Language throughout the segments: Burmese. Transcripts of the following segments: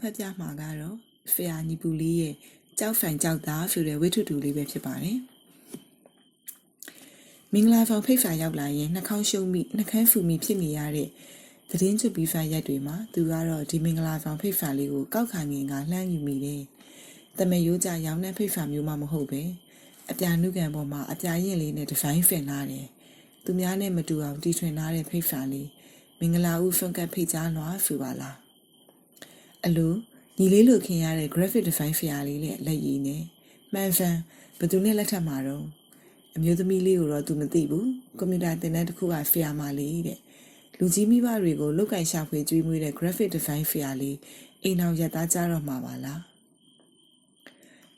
ဖတ်ပြမှာကတော့ဖရာညီပူလေးရဲ့ကြောက်ဖိုင်ကြောက်သားဆိုတဲ့ဝိထုတူလေးပဲဖြစ်ပါတယ်မင်္ဂလာဆောင်ဖိတ်ဖာရောက်လာရင်နှာခေါင်းရှုံးမိနှာခမ်းဖူမိဖြစ်နေရတဲ့သတင်းချွတ်ပြီးဖာရက်တွေမှာသူကတော့ဒီမင်္ဂလာဆောင်ဖိတ်ဖာလေးကိုကောက်ခံငင်ကလှမ်းယူမိတယ်။တမယိုးကြရောင်းတဲ့ဖိတ်ဖာမျိုးမှမဟုတ်ပဲအပြာနုကန်ပေါ်မှာအပြာရင်လေးနဲ့ဒီဇိုင်းဖင်လာတယ်။သူများနဲ့မတူအောင်တီထွင်ထားတဲ့ဖိတ်ဖာလေး မင်္ဂလာဦးဖုန်ကတ်ဖိတ်ကြားလွှာဆိုပါလား။အလိုညီလေးလိုခင်ရတဲ့ graphic design ဖရာလေးနဲ့လက်ရည်နဲ့မှန်ဖန်ဘယ်သူနဲ့လက်ထပ်မှာတော့အမျိုးသမီးလေးကိုတော့ तू မသိဘူးကွန်ပျူတာသင်တန်းတစ်ခုကဖရာမလေးတဲ့လူကြီးမိဘတွေကိုလောက်ကင်ရှာဖွေကြွေးမွေးတဲ့ graphic design ဖရာလေးအိမ်အောင်ရသားကြတော့မှာပါလား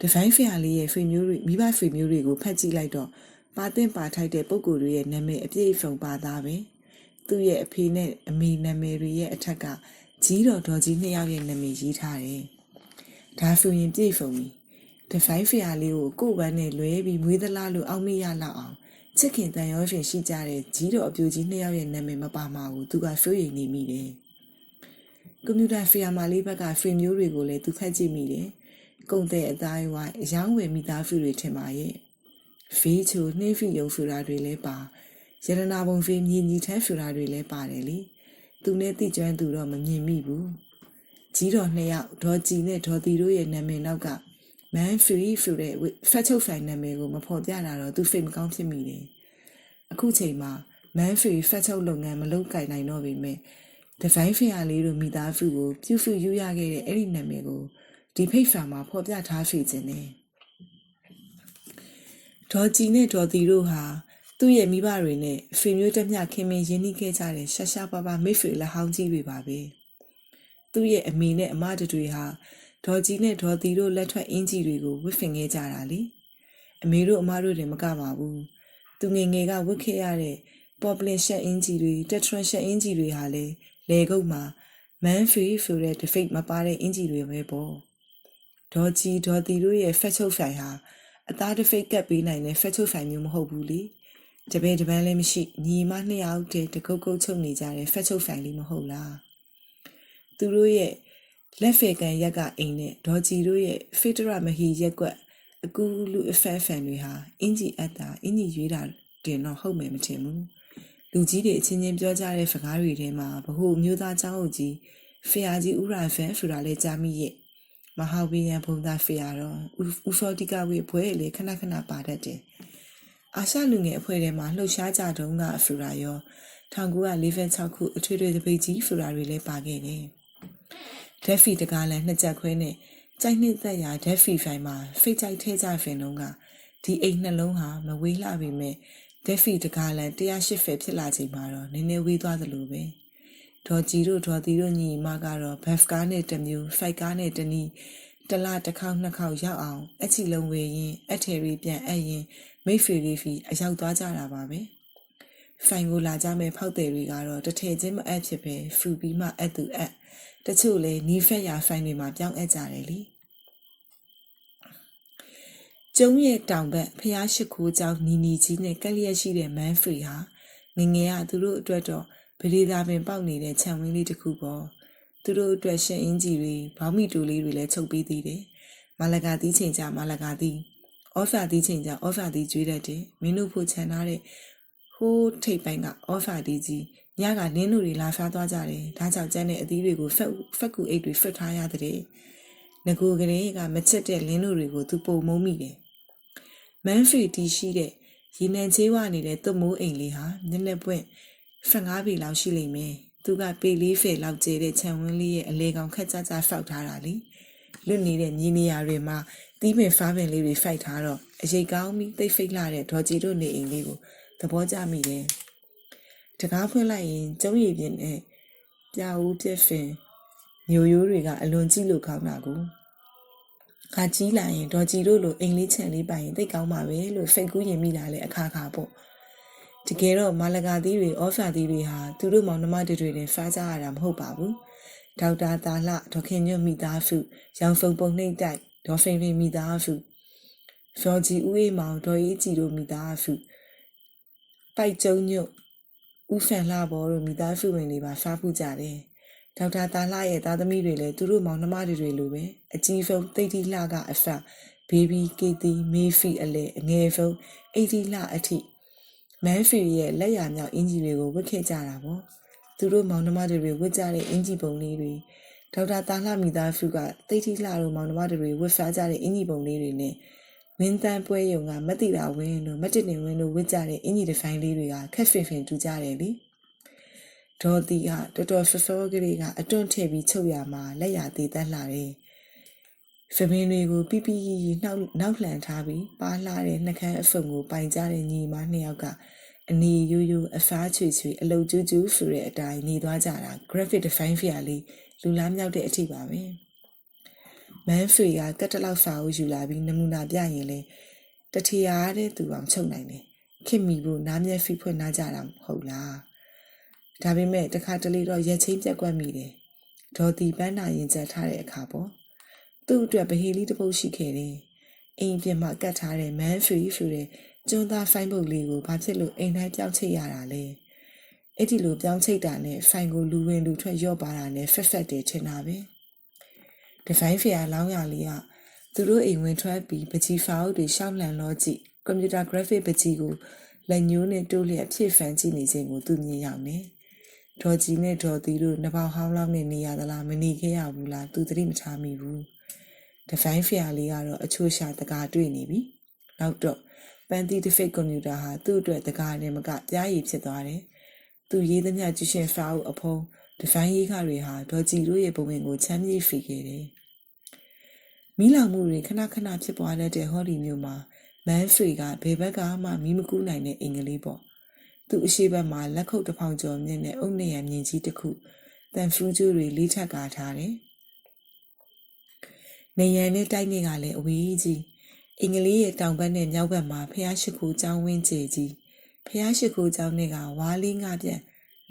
design ဖရာလေးရဲ့ဖေမျိုးတွေမိဘဖေမျိုးတွေကိုဖတ်ကြည့်လိုက်တော့ပါတင်ပါထိုက်တဲ့ပုံကိုယ်တွေရဲ့နာမည်အပြည့်အစုံပါသားပဲ သူ့ရဲ့အဖေနဲ့အမေနာမည်တွေရဲ့အထက်ကကြီးတော်တော်ကြီးနှစ်ယောက်ရဲ့နာမည်ရေးထားတယ်။ဒါဆိုရင်ပြည့်စုံပြီ။ဒီဖိုင်ဖီယာလေးကိုကိုယ်ပန်းနဲ့လွဲပြီးမွေးသလားလို့အောက်မေ့ရလောက်အောင်ချစ်ခင်တန်ရောရှင်ရှိကြတဲ့ကြီးတော်အပြူကြီးနှစ်ယောက်ရဲ့နာမည်မပါမှာကိုသူကစိုးရိမ်နေမိတယ်။ကွန်ပျူတာဖီယာမာလေးဘက်ကဖင်မျိုးတွေကိုလည်းသူဖတ်ကြည့်မိတယ်။ကုံတဲ့အသားဝိုင်းအယောင်းဝယ်မိသားစုတွေထင်ပါရဲ့။ဖေးချိုနှင်းဖီယုံဆိုတာတွေလည်းပါ။ ရတနာပုံဖေးမြည်ညီထမ်းဆိုတာတွေလည်းပါတယ်လေ။သူနဲ့တိကျွမ်းသူတော့မမြင်မိဘူးကြီးတော်နှစ်ယောက်ဒေါ်ကြည်နဲ့ဒေါ်တီတို့ရဲ့နာမည်နောက်ကမန်ဖရီဆိုတဲ့ဖတ်ချုပ်ဆိုင်နာမည်ကိုမဖော်ပြလာတော့သူဖိတ်မကောင်းဖြစ်မိတယ်အခုချိန်မှာမန်ဖရီဖတ်ချုပ်လုပ်ငန်းမလုပ်ကင်နိုင်တော့ပေမဲ့ဒီဇိုင်းဖရာလေးတို့မိသားစုကိုပြုစုယူရခဲ့တဲ့အဲ့ဒီနာမည်ကိုဒီဖိတ်ဖာမှာဖော်ပြထားရှိခြင်းနဲ့ဒေါ်ကြည်နဲ့ဒေါ်တီတို့ဟာ သူ့ရဲ့မိဘတွေနဲ့ဖေမျိုးတက်မြခင်မင်းရင်းနှီးခဲ့ကြတဲ့ရှာရှာပါပါမိတ်ဆွေလက်ဟောင်းကြီးတွေပါပဲသူ့ရဲ့အမေနဲ့အမတွေဟာဒေါ်ကြီးနဲ့ဒေါ်တီတို့လက်ထွက်အင်ကြီးတွေကိုဝတ်ဖင်ခဲ့ကြတာလေအမေတို့အမတို့တွေမကပါဘူးသူငယ်ငယ်ကဝတ်ခဲ့ရတဲ့ Poplin ရှက်အင်ကြီးတွေ Tetron ရှက်အင်ကြီးတွေဟာလေလေကုတ်မှာ Man Free ဆိုတဲ့ defect မပါတဲ့အင်ကြီးတွေပဲပေါ့ဒေါ်ကြီးဒေါ်တီတို့ရဲ့ဖက်ချုပ်ဆိုင်ဟာအသားတစ်ဖိတ်ကပ်ပေးနိုင်တဲ့ဖက်ချုပ်ဆိုင်မျိုးမဟုတ်ဘူးလေ တပည့်တပန်းလည်းမရှိညီမနှစ်ယောက်တည်းတကုတ်ကုတ်ချုပ်နေကြတဲ့ဖက်ချုပ်ဆိုင်လေးမဟုတ်လားသူတို့ရဲ့လက်ဖေကန်ရက်ကအိမ်နဲ့ဒေါ်ကြည်တို့ရဲ့ဖေတရမဟီရက်ကွက်အကူလူအဖက်ဖန်တွေဟာအင်ဂျီအက်တာအင်ဂျီရွေးတာတင်တော့ဟုတ်မယ်မထင်ဘူးလူကြီးတွေအချင်းချင်းပြောကြတဲ့စကားတွေထဲမှာဘ ਹੁ မျိုးသားเจ้าအုပ်ကြီးဖရာကြီးဥရာဖန်ဆိုတာလဲကြားမိရဲ့မဟာဝိယံဘုံသားဖရာတော့ဥစောတိကဝေဘွဲလေခဏခဏပါတတ်တယ် အာရှလူငယ်အဖွဲ့ထဲမှာလှုပ်ရှားကြတုန်းကဖူရာရော1946ခုအထွေထွေတပိတ်ကြီးဖူရာတွေလည်းပါခဲ့တယ်ဓက်ဖီတကားလည်းနှစ်ချက်ခွဲနဲ့ကြိုက်နှစ်သက်ရာဓက်ဖီဖိုင်မှာဖိတ်ကြိုက်ထဲကြဖင်လုံးကဒီအိမ်နှလုံးဟာမဝေးလှပေမဲ့ဓက်ဖီတကားလည်း180ဖက်ဖြစ်လာချိန်မှာတော့နည်းနည်းဝေးသွားသလိုပဲဒေါ်ကြီးတို့ဒေါ်တီတို့ညီမကတော့ဘက်ဖ်ကားနဲ့တစ်မျိုးဖိုက်ကားနဲ့တစ်နည်း တလတစ်ခေါက်နှစ်ခေါက်ရောက်အောင်အချီလုံးဝေရင်အထယ်ရီပြန်အပ်ရင်မိတ်ဖေရီဖီအရောက်သွားကြတာပါပဲဖိုင်ကိုလာကြမဲ့ဖောက်တယ်တွေကတော့တထည်ချင်းမအပ်ဖြစ်ပဲဖူပြီးမှအပ်သူအပ်တချို့လည်းနီးဖက်ရာဖိုင်တွေမှာပြောင်းအပ်ကြတယ်လीကျုံရဲ့တောင်ဘက်ဖျားရှိခိုးကျောင်းနီနီကြီးနဲ့ကက်လျက်ရှိတဲ့မန်ဖရီဟာငငယ်ကသူတို့အတွက်တော့ဗလေသာပင်ပေါက်နေတဲ့ခြံဝင်းလေးတစ်ခုပေါ့ သူတို့အတွက်ရှင်အင်းကြီးတွေဘောင်းမီတူလေးတွေလည်းချုပ်ပြီးသေးတယ်မလကာတီးချိန်ကြမလကာတီးအော်ဖာတီးချိန်ကြအော်ဖာတီးကျွေးတတ်တယ်မင်းတို့ဖို့ခြံထားတဲ့ဟိုးထိပ်ပိုင်းကအော်ဖာတီးကြီးညကနင်းတို့တွေလာဖားသွားကြတယ်ဒါကြောင့်ကျန်းတဲ့အသီးတွေကိုဖက်ဖက်ကူအိတ်တွေဖက်ထားရတဲ့ငကိုကလေးကမချစ်တဲ့လင်းတို့တွေကိုသူပုံမုံမိတယ်မန်ဖရီတီရှိတဲ့ရေနံချေးဝနေတဲ့သွမိုးအိမ်လေးဟာမျက်နှာပွင့်15ပေလောက်ရှိလိမ့်မယ် သူကပေလေးဖယ်လောက်ကျဲတဲ့ခြံဝင်းလေးရဲ့အလေကောင်ခက်ကြကြဖောက်ထားတာလေလွတ်နေတဲ့မြေနေရာတွေမှာတီးပင်ဖားပင်လေးတွေဖိုက်ထားတော့အရေးကောင်းပြီးတိတ်ဖိတ်လာတဲ့ဒေါ်ကြီးတို့နေအိမ်လေးကိုသဘောကျမိတယ်တကားဖွင့်လိုက်ရင်ကျုံရည်ပြင်းနဲ့ပြာဦးပြက်ဖင်မျိုးရိုးတွေကအလွန်ကြည့်လို့ကောင်းတာကိုခါကြီးလာရင်ဒေါ်ကြီးတို့လိုအိမ်လေးချန်လေးပိုင်ရင်သိကောင်းပါပဲလို့ဖိတ်ကူးရင်မိတာလေအခါခါပေါ့ တကယ်တော့မာလကာသီးတွေအော်ဖာသီးတွေဟာသူတို့မောင်နှမတွေတွေနဲ့ဖားကြရတာမဟုတ်ပါဘူးဒေါက်တာတာလှဒေါခင်ညွတ်မိသားစုရောင်ဖုံပုံနှိမ့်တိုက်ဒေါ်ဖိန်ဖိန်မိသားစုဇော်ကြီးဦးအေးမောင်ဒေါ်အေးကြည်တို့မိသားစုပိုက်ကျုံညွတ်ဦးဖန်လှဘော်တို့မိသားစုဝင်တွေပါဖားဖူးကြတယ်ဒေါက်တာတာလှရဲ့သားသမီးတွေလည်းသူတို့မောင်နှမတွေတွေလိုပဲအကြီးဆုံးတိတ်တိလှကအဖဘေဘီကေတီမေဖီအလဲအငယ်ဆုံးအိတ်တိလှအထိ မန်ဖီရဲ့လက်ရမြောက်အင်ဂျီတွေကိုဝတ်ခဲ့ကြတာပေါ့သူတို့မောင်နှမတွေဝတ်ကြတဲ့အင်ဂျီပုံလေးတွေဒေါက်တာတာလှမိသားစုကတိတ်တိလှတို့မောင်နှမတွေဝတ်စားကြတဲ့အင်ဂျီပုံလေးတွေနဲ့ဝင်းတန်းပွဲယုံကမတိတာဝင်းတို့မတစ်နေဝင်းတို့ဝတ်ကြတဲ့အင်ဂျီဒီဇိုင်းလေးတွေကခက်ဖင်ဖင်တူကြတယ်လေဒေါ်တီကတော်တော်ဆောစောကလေးကအတွန့်ထည့်ပြီးချုပ်ရမှာလက်ရသေးသက်လာတယ်။ ဖမင်းတွေကိုပြပြရီရီနှောက်နောက်လှန်ထားပြီးပါလာတဲ့နှကန်းအဖုံကိုပိုင်ကြတဲ့ညီမနှစ်ယောက်ကအနီရိုးရိုးအဖားချွေချွေအလုတ်ကျူးကျူးဆိုတဲ့အတိုင်းနေသွားကြတာ graphic define ဖျားလေးလူလားမြောက်တဲ့အထိပါပဲ။မန်ဖေကကတ်တလောက်စာအုပ်ယူလာပြီးနမူနာပြရင်လေတထရာတဲ့သူအောင်ချုပ်နိုင်တယ်။ခင်မီဖို့နားမျက်ဖိဖွင့်နားကြတာမဟုတ်လား။ဒါပေမဲ့တခါတလေတော့ရက်ချင်းပြက်ကွက်မိတယ်။ဒေါ်တီပန်းနာရင်ချက်ထားတဲ့အခါပေါ့။ သူ့အတွက်ဗဟေလီတစ်ပုတ်ရှိခဲ့တယ်။အိမ်ပြင်မှာကတ်ထားတဲ့ man free ဆိုတဲ့ကျွန်းသားဖိုင်ပုတ်လေးကိုဘာဖြစ်လို့အိမ်တိုင်းပြောင်းချိတ်ရတာလဲ။အဲ့ဒီလိုပြောင်းချိတ်တာနဲ့ဖိုင်ကိုလူဝင်လူထွက်ရော့ပါတာနဲ့ဖက်ဖက်တယ်ထင်တာပဲ။ဒီဖိုင်ဖေယာလောင်းရလေးကသူတို့အိမ်ဝင်ထွက်ပြီးပကြီးဖောက်တွေရှောက်လန်လို့ကြည့်ကွန်ပျူတာ graphic ပကြီးကိုလက်ညှိုးနဲ့တိုးလျက်ဖြည့်ဖန်ကြည့်နေစဉ်ကိုသူမြင်ရောက်နေ။ဒေါ်ကြီးနဲ့ဒေါ်သီတို့နှစ်ပေါင်ဟောင်းလောက်နဲ့နေရသလားမနေခဲ့ရဘူးလားသူသတိမထားမိဘူး။ ဒီဇိုင်းဖျာလေးကတော့အချို့ရှာတကာတွေ့နေပြီ။နောက်တော့ပန်တီတစ်ဖိတ်ကွန်ပျူတာဟာသူ့အတွက်တကာနဲ့မကပြားရည်ဖြစ်သွားတယ်။သူရေးသမျှကျူရှင်ဖာအုပ်အဖုံးဒီဇိုင်းရေးခတွေဟာဒေါ်ကြီးတို့ရဲ့ပုံဝင်ကိုချမ်းမြေ့ဖိခဲ့တယ်။မိလောင်မှုတွေခဏခဏဖြစ်ပွားတတ်တဲ့ဟောဒီမျိုးမှာမန်ဖရီကဘယ်ဘက်ကမှမီးမကူးနိုင်တဲ့အင်္ဂလိပ်ပေါ့။သူ့အရှိဘက်မှာလက်ခုပ်တစ်ဖောင်ကျော်မြင့်တဲ့အုတ်နေရမြင့်ကြီးတစ်ခုတန်ဖရူးကျိုးတွေလေးထပ်ကာထားတယ်။ နေရန်နဲ့တိုက်နေကလည်းအဝေးကြီးအင်္ဂလိပ်ရဲ့တောင်ဘက်နဲ့မြောက်ဘက်မှာဖျားရှိခိုးကျောင်းဝင်းကျဲကြီးဖျားရှိခိုးကျောင်းတွေကဝါးလေးငါပြန်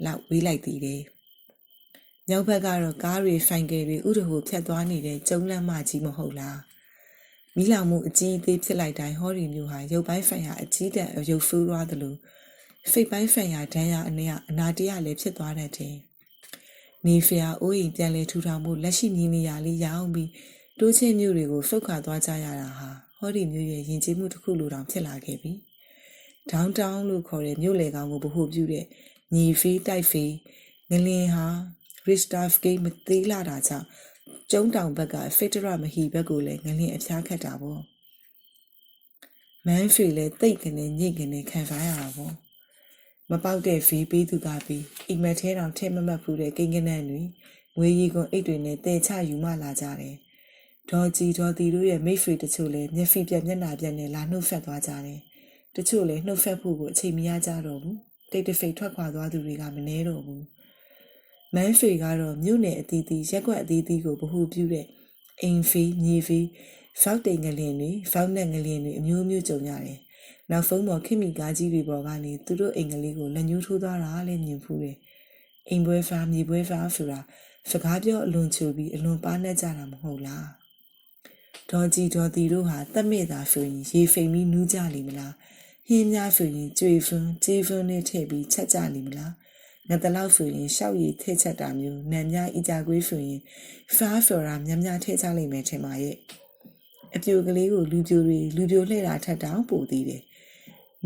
လောက်ဝေးလိုက်သေးတယ်။မြောက်ဘက်ကတော့ကားတွေဖိုင်ကယ်တွေဥဒဟိုဖြတ်သွားနေတဲ့ကျုံလမ်းမကြီးမဟုတ်လား။မိလောင်မှုအကြီးအသေးဖြစ်လိုက်တိုင်းဟောဒီမျိုးဟာရုပ်ပိုင်းဆိုင်ရာအကြီးတန်းရုပ်ဖူးသွားသလိုဖိတ်ပိုင်းဖန်ရာဒဏ်ရာအနေကအနာတရလည်းဖြစ်သွားတဲ့တင်နေဖျားအိုးအိမ်ပြန်လဲထူထောင်မှုလက်ရှိညီနေရလေးရအောင်ပြီး တိုးချင်းမျိုးတွေကိုဖုတ်ခါသွားကြရတာဟာဟောဒီမျိုးရဲ့ယဉ်ကျေးမှုတစ်ခုလိုတောင်ဖြစ်လာခဲ့ပြီဒေါင်းတောင်းလို့ခေါ်တဲ့မြို့လေကောင်ကိုဗဟုပြုတဲ့ညီဖေးတိုက်ဖေးငလင်ဟာရစ်တာဖ်ဂိတ်မသေးလာတာကြောင့်ကျုံတောင်ဘက်ကဖက်ဒရမဟီဘက်ကိုလည်းငလင်အဖျားခတ်တာပေါ့မန်ဖီလည်းတိတ်ကနေညိတ်ကနေခံစားရတာပေါ့မပေါက်တဲ့ဗီးပေးသူကပြီးအိမ်မက်ထဲတောင်ထဲမမတ်ဖူးတဲ့ကိန်းကနန်းတွေငွေရီကွန်အိတ်တွေနဲ့တဲချယူမလာကြတယ်။ ဒေါ်ကြီးဒေါ်တီတို့ရဲ့မိတ်ဆွေတချို့လည်းမျက်ဖိပြက်မျက်နှာပြက်နဲ့လာနှုတ်ဆက်သွားကြတယ်။တချို့လည်းနှုတ်ဆက်ဖို့ကိုအချိန်မရကြတော့ဘူး။တိတ်တဖိတ်ထွက်ခွာသွားသူတွေကမနှဲတော့ဘူး။မန်းဖေကတော့မြို့နယ်အသီးသီးရက်ွက်အသီးသီးကိုဗဟုပြုတဲ့အိမ်ဖီညီဖီဖောက်တိန်ငလင်တွေဖောက်နဲ့ငလင်တွေအမျိုးမျိုးကြုံရတယ်။နောက်ဖုံးပေါ်ခင်မီကားကြီးတွေပေါ်ကနေသူတို့အိမ်ကလေးကိုလက်ညှိုးထိုးသွားတာလည်းမြင်ဖူးတယ်။အိမ်ပွဲဖားမြေပွဲဖားဆိုတာစကားပြောအလွန်ချူပြီးအလွန်ပါနဲ့ကြတာမဟုတ်လား။ ဒေါ်ကြီးဒေါ်တီတို့ဟာတက်မဲ့တာဆိုရင်ရေဖိမ်ပြီးနူးကြလိမ့်မလား။ဟင်းများဆိုရင်ကြွေဖုံးကြေးဖုံးနဲ့ထည့်ပြီးချက်ကြလိမ့်မလား။ငါတလောက်ဆိုရင်ရှောက်ရည်ထည့်ချက်တာမျိုးနံများအကြကွေးဆိုရင်ဖားဖော်တာများများထည့်ကြလိမ့်မယ်ထင်ပါရဲ့။အပြိုကလေးကိုလူပြိုတွေလူပြိုလှည့်တာထက်တောင်ပိုသေးတယ်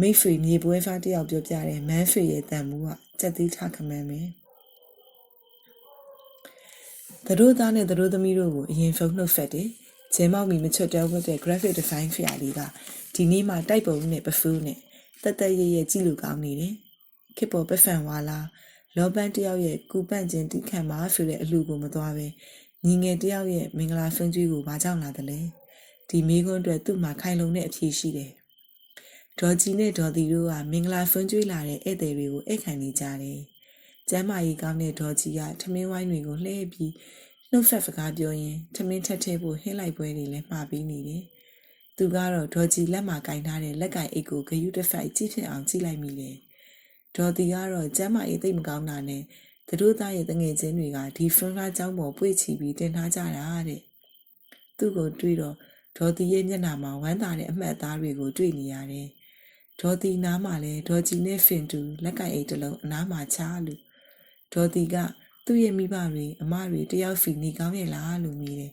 မိတ်ဆွေမြေပွဲဖားတယောက်ပြောပြတယ်မန်းဆွေရဲ့တန်မှုကစက်သေးထခမန်းပဲသူတို့သားနဲ့သူတို့သမီးတို့ကိုအရင်ဖုန်းနှုတ်ဆက်တယ် ကျင်းမောက်မီမချွတ်တဲဝတ်တဲ့ graphic design ဖျာလေးကဒီနေ့မှတိုက်ပုံနဲ့ပဖူးနဲ့တက်တက်ရရကြည့်လို့ကောင်းနေတယ်ခစ်ပေါ်ပဖန်ဝါလာလောပန်းတယောက်ရဲ့ကူပန့်ခြင်းတိခံပါဆိုတဲ့အလှကိုမသွားပဲညီငယ်တယောက်ရဲ့မင်္ဂလာဆွန်းကျွေးကိုဘာကြောင့်လာတယ်လဲဒီမိခွန်းအတွက်သူ့မှာခိုင်လုံတဲ့အဖြေရှိတယ်ဒေါ်ကြီးနဲ့ဒေါ်တီတို့ကမင်္ဂလာဆွန်းကျွေးလာတဲ့ဧည့်သည်တွေကိုဧည့်ခံနေကြတယ်။ကျမ်းမာရေးကောင်းတဲ့ဒေါ်ကြီးကထမင်းဝိုင်းတွေကိုလှည့်ပြီး နှုတ်ဆက်စကားပြောရင်းထမင်းထက်ထဲဖို့ဟင်းလိုက်ပွဲတွေလည်းမှာပြီးနေတယ်။သူကတော့ဒေါ်ကြီးလက်မှာကင်ထားတဲ့လက်ကင်အိတ်ကိုဂယုတစ်ဖိုက်ကြည့်ဖြစ်အောင်ကြည့်လိုက်မိလေ။ဒေါ်တီကတော့ကျမ်းမာရေးသိမကောင်းတာနဲ့သူတို့သားရဲ့တငယ်ချင်းတွေကဒီဖရန်လာကျောင်းပေါ်ပွေ့ချီပြီးတင်ထားကြတာတဲ့။သူ့ကိုတွေ့တော့ဒေါ်တီရဲ့မျက်နှာမှာဝမ်းသာတဲ့အမှတ်အသားတွေကိုတွေ့နေရတယ်။ဒေါ်တီနားမှာလဲဒေါ်ကြီးနဲ့ဖင်တူလက်ကင်အိတ်တစ်လုံးအနားမှာချလို့ဒေါ်တီက သူ့ရဲ့မိဘတွေအမတွေတယောက်စီနေကောင်းရဲ့လားလို့မြည်တယ်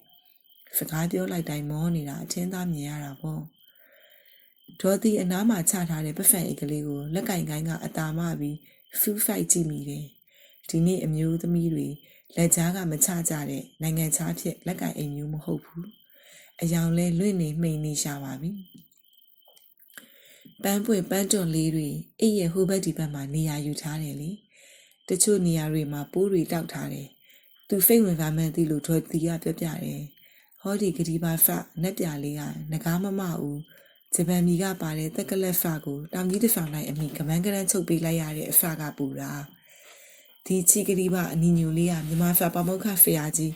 စကားပြောလိုက်တိုင်းမောနေတာအချင်းသားမြင်ရတာပေါ့ဒေါ်သီအနားမှာချထားတဲ့ပဖန်အိတ်ကလေးကိုလက်ကင်ကိုင်းကအတာမပြီးဖူးဖိုက်ကြည့်မိတယ်ဒီနေ့အမျိုးသမီးတွေလက်ကြားကမချကြတဲ့နိုင်ငံခြားဖြစ်လက်ကင်အိမ်မျိုးမဟုတ်ဘူးအယောင်လဲလွင့်နေမှိန်နေရှာပါပြီပန်းပွင့်ပန်းတွန်လေးတွေအိပ်ရဲ့ဟိုဘက်ဒီဘက်မှာနေရာယူထားတယ်လေ တချို့နေရာတွေမှာပိုးတွေတောက်ထားတယ်သူဖိတ်ဝင်ပါမှန်းသိလို့ဒေါ်သီကပြောပြတယ်ဟောဒီဂဒီပါဖနက်ပြလေးကငကားမမဦးဂျပန်မီကပါတဲ့တက်ကလက်ဖကိုတောင်ကြီးတစ်ဆောင်လိုက်အမိကမန်းကရန်ချုပ်ပေးလိုက်ရတဲ့အဖကပူတာဒီချီကလေးပါအနီညိုလေးကမြမဖပမုခဖရာကြီး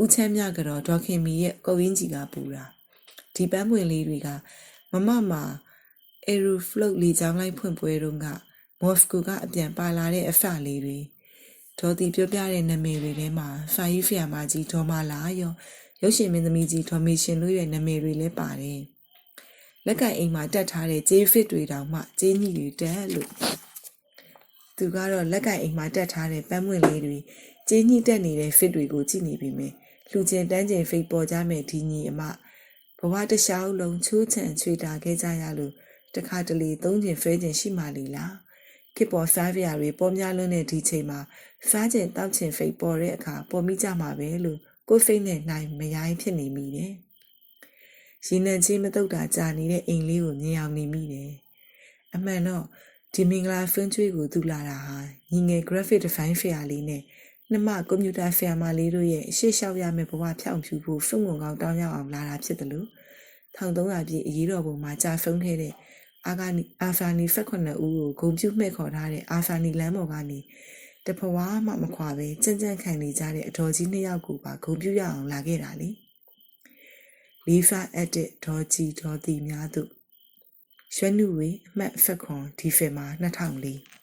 ဦးချမ်းမြကတော့ဒေါခင်မီရဲ့ကိုရင်းကြီးကပူတာဒီပန်းပွင့်လေးတွေကမမမ Aeroflot လေကြောင်းလိုက်ဖွင့်ပွဲတုန်းက မော်စကိုကအပြန်ပါလာတဲ့အဖလေးတွေဒေါ်တီပြောပြတဲ့နာမည်တွေထဲမှာဖာယီဖီယာမကြီးဒေါ်မလာရောရုပ်ရှင်မင်းသမီးကြီးဒေါ်မေရှင်တို့ရဲ့နာမည်တွေလည်းပါတယ်လက်ကင်အိမ်မှာတက်ထားတဲ့ဂျေးဖစ်တွေတောင်မှဂျေးညီတွေတက်လို့သူကတော့လက်ကင်အိမ်မှာတက်ထားတဲ့ပန်းပွင့်လေးတွေဂျေးညီတက်နေတဲ့ fit တွေကိုကြည့်နေပြီမယ်လှူကျင်တန်းကျင်ဖိတ်ပေါ်ကြမဲ့ဒီညီအမဘဝတစ်လျှောက်လုံးချိုးချံချွေတာခဲ့ကြရလို့တခါတလေသုံးကျင်ဖဲကျင်ရှိမှလီလား ခေပေါ်စားပြာတွေပေါ်များလွန်းတဲ့ဒီချိန်မှာစားကျင်တောက်ချင်ဖိတ်ပေါ်တဲ့အခါပေါ်မိကြမှာပဲလို့ကိုယ်စိတ်နဲ့နိုင်မရိုင်းဖြစ်နေမိတယ်။ရင်းနှံချင်းမတုတ်တာကြာနေတဲ့အိမ်လေးကိုမြင်အောင်နေမိတယ်။အမှန်တော့ဒီမင်္ဂလာဖင်းချွေးကိုသူလာတာဟာညီငယ် graphic design fair လေးနဲ့နှမကွန်ပျူတာ fair မလေးတို့ရဲ့ရှေ့လျှောက်ရမယ့်ဘဝဖြောင့်ဖြူဖို့ဖုံငုံကောင်းတောင်းရအောင်လာတာဖြစ်တယ်လို့1300ပြည့်အရေးတော်ပုံမှာကြာဆုံးခဲ့တဲ့ အာဂါနီအာဖာနီ18ဦးကိုဂုံပြုမှဲ့ခေါ်ထားတဲ့အာဖာနီလမ်းပေါ်ကနေတဖွာမှမခွာပဲကြံ့ကြံ့ခံနေကြတဲ့အတော်ကြီးနှစ်ယောက်ကိုပါဂုံပြုရအောင်လာခဲ့တာလေလီဖာအက်တစ်ဒေါ်ကြီးဒေါ်တီများတို့ရွှဲနုဝေအမှတ်ဖက်ခွန်ဒီဖင်မှာ2004